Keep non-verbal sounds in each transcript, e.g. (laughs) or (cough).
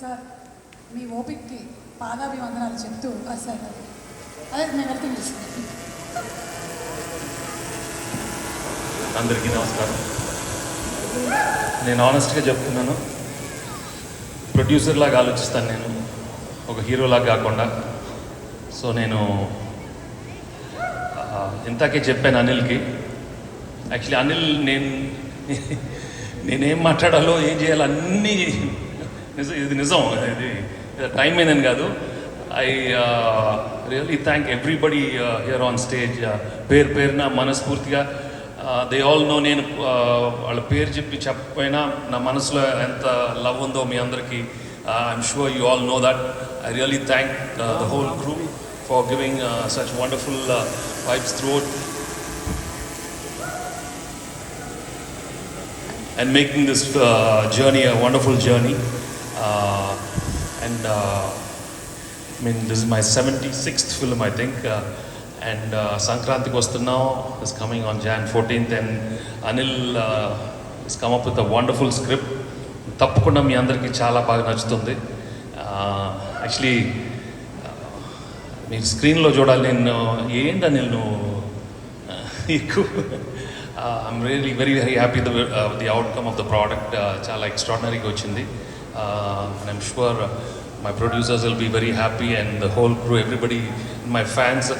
Sir మీ ఓపిక్కి పాదాభివందనాలు చెప్తూ sir అది అదే మేము వెళ్తుంది అందరికీ నమస్కారం. నేను ఆనెస్ట్గా చెప్తున్నాను. ప్రొడ్యూసర్ లాగా ఆలోచిస్తాను నేను. ఒక హీరోలాగా కాకుండా. సో నేను ఆ, ఇంతాకే చెప్పాను అనిల్కి. యాక్చువల్లీ అనిల్ నేను నేనేం మాట్లాడాలో ఏం చేయాలో అన్నీ నిజం ఇది నిజం ఇది టైం అయిందని కాదు. I really thank everybody here on stage పేరు పేరున మనస్ఫూర్తిగా. దే ఆల్ నో నేను uh, వాళ్ళ పేరు చెప్పి చెప్పకపోయినా నా మనసులో ఎంత లవ్ ఉందో మీ అందరికీ I'm sure you all know that I really thank the whole group for giving such wonderful vibes through and making this uh, journey a wonderful journey. And mean this my seventy sixth film I think and సంక్రాంతికి వస్తున్నాం is coming on Jan fourteenth and Anil is come up with a wonderful script తప్పకుండా మీ అందరికీ చాలా బాగా నచ్చుతుంది actually మీరు స్క్రీన్లో చూడాలి నేను ఏంటో నేను ఎక్కువ I'm really very very happy the the outcome of the product చాలా ఎక్స్ట్రాడినరీగా వచ్చింది and I'm sure my producers will be very happy and the whole crew everybody my fans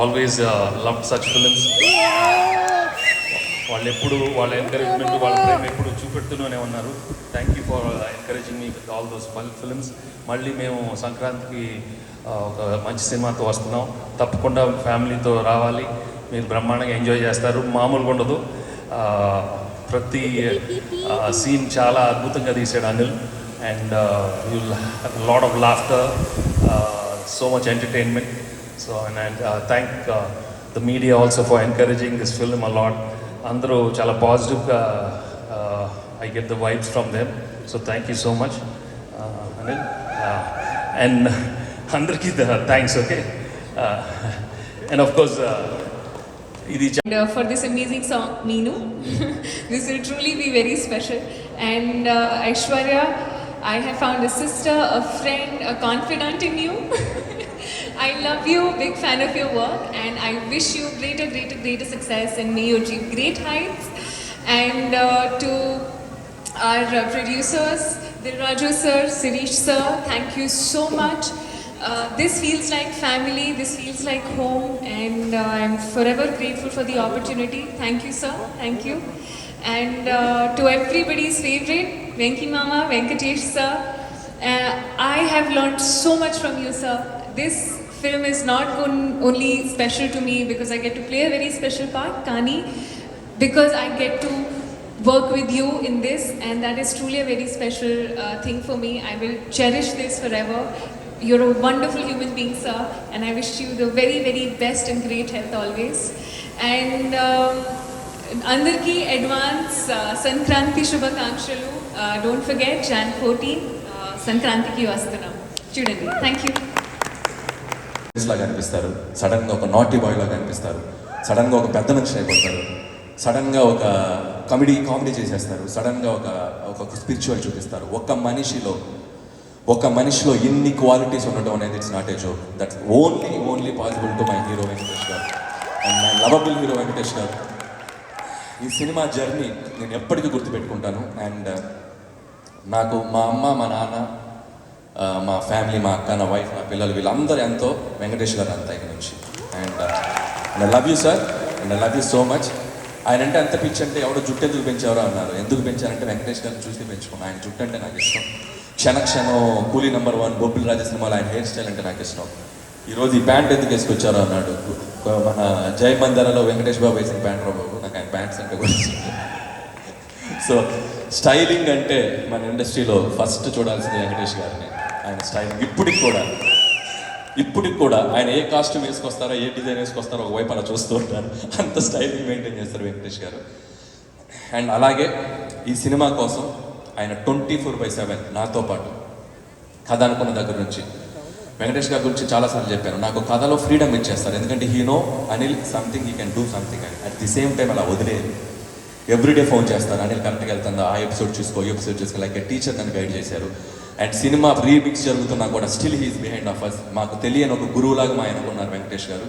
always love such films వాళ్ళు ఎప్పుడు వాళ్ళ encouragement వాళ్ళ ప్రేమ ఎప్పుడు చూపెడుతూనే ఉన్నారు. Thank you for encouraging me with all those films మళ్ళీ మేము సంక్రాంతికి ఆ, ఒక మంచి సినిమాతో వస్తున్నాం. తప్పకుండా ఫ్యామిలీతో రావాలి. మీరు బ్రహ్మాండంగా ఎంజాయ్ చేస్తారు. మామూలుగా ఉండదు. ప్రతి సీన్ చాలా అద్భుతంగా తీసాడు Anil. And you'll lot of laughter so much entertainment so and thank the media also for encouraging this film a lot అందరూ చాలా పాజిటివ్గా I get the vibes from them so thank you so much Anil and అందరికీ thanks okay and of course ఇది చ- And, uh, for this amazing song, Meenu. (laughs) this will truly be very I have found a sister, a friend, a confidant in you. (laughs) I love you, big fan of your work, and I wish you greater, greater, greater success and may you achieve great heights. And uh, to our uh, producers, Dilraju sir, Sirish sir, thank you so much. Uh, this feels like family, this feels like home, and uh, I'm forever grateful for the opportunity. Thank you, sir. Thank you. And uh, to everybody's favorite, Venki Mama, Venkatesh sir, uh, I have learned so much from you, sir. This film is not gon- only special to me because I get to play a very special part, Kani, because I get to work with you in this, and that is truly a very special uh, thing for me. I will cherish this forever. You're a wonderful human being, sir, and I wish you the very, very best and great health always. And um, అందరికీ advance Sankranti శుభాకాంక్షలు don't forget John fourteen సంక్రాంతికి వస్తున్నాం. చూడండి. Thank you లాగా అనిపిస్తారు. సడన్గా ఒక naughty boy లాగా అనిపిస్తారు. సడన్గా ఒక పెద్ద మనిషి అయిపోతారు. సడన్గా ఒక కామెడీ కామెడీ చేసేస్తారు. సడన్గా ఒక ఒక స్పిరిచువల్ చూపిస్తారు. ఒక మనిషిలో ఒక మనిషిలో ఇన్ని క్వాలిటీస్ ఉండటం అనేది it's not a joke that's only only possible to my hero Venkatesh garu. And my lovable hero Venkatesh garu. ఈ సినిమా జర్నీ నేను ఎప్పటికీ గుర్తుపెట్టుకుంటాను. అండ్ నాకు మా అమ్మ మా నాన్న మా ఫ్యామిలీ మా అక్క నా వైఫ్ నా పిల్లలు వీళ్ళందరూ ఎంతో వెంకటేష్ గారు అంత ఇక్కడ నుంచి. And I love you sir and I love you so much ఆయన అంటే అంత పిచ్చి అంటే ఎవడో జుట్టు ఎందుకు పెంచారో అన్నారు. ఎందుకు పెంచారంటే వెంకటేష్ గారిని చూసి పెంచుకున్నాను ఆయన జుట్టు అంటే నాకు ఇష్టం. క్షణక్షణం కూలీ నెంబర్ వన్ బొబ్బిల్ రాజ సినిమాలో ఆయన హెయిర్ స్టైల్ అంటే నాకు ఇష్టం. ఈరోజు ఈ ప్యాంట్ ఎందుకు వేసుకొచ్చారో అన్నాడు. మన జయ మందరలో వెంకటేష్ బాబు వేసిన ప్యాంట్ రా బాబు. నాకు ఆయన ప్యాంట్స్ అంటే కూడా సో స్టైలింగ్ అంటే మన ఇండస్ట్రీలో ఫస్ట్ చూడాల్సింది వెంకటేష్ గారిని. ఆయన స్టైలింగ్ ఇప్పటికి కూడా ఇప్పటికి కూడా ఆయన ఏ కాస్ట్యూమ్ వేసుకొస్తారో ఏ డిజైన్ వేసుకొస్తారో ఒకవైపు అలా చూస్తూ ఉంటారు. అంత స్టైలింగ్ మెయింటైన్ చేస్తారు వెంకటేష్ గారు. అండ్ అలాగే ఈ సినిమా కోసం ఆయన ట్వంటీ ఫోర్ బై సెవెన్ నాతో పాటు కథ అనుకున్న దగ్గర నుంచి. వెంకటేష్ గారి గురించి చాలాసార్లు చెప్పాను. నాకు కథలో ఫ్రీడమ్ ఇచ్చేస్తారు. ఎందుకంటే he know Anil something he can do something అని అట్ ది సేమ్ టైం అలా వదిలేదు ఎవ్రీడే ఫోన్ చేస్తారు అనిల్ కరెక్ట్గా వెళ్తుందా? ఆ ఎపిసోడ్ చూసుకో. ఈ ఎపిసోడ్ చూసుకో. లైక్ టీచర్ నన్ను గైడ్ చేశారు. అండ్ సినిమా రీమిక్స్ జరుగుతున్నా కూడా still he's behind of us మాకు తెలియని ఒక గురువులాగా మా ఆయనకున్నారు వెంకటేష్ గారు.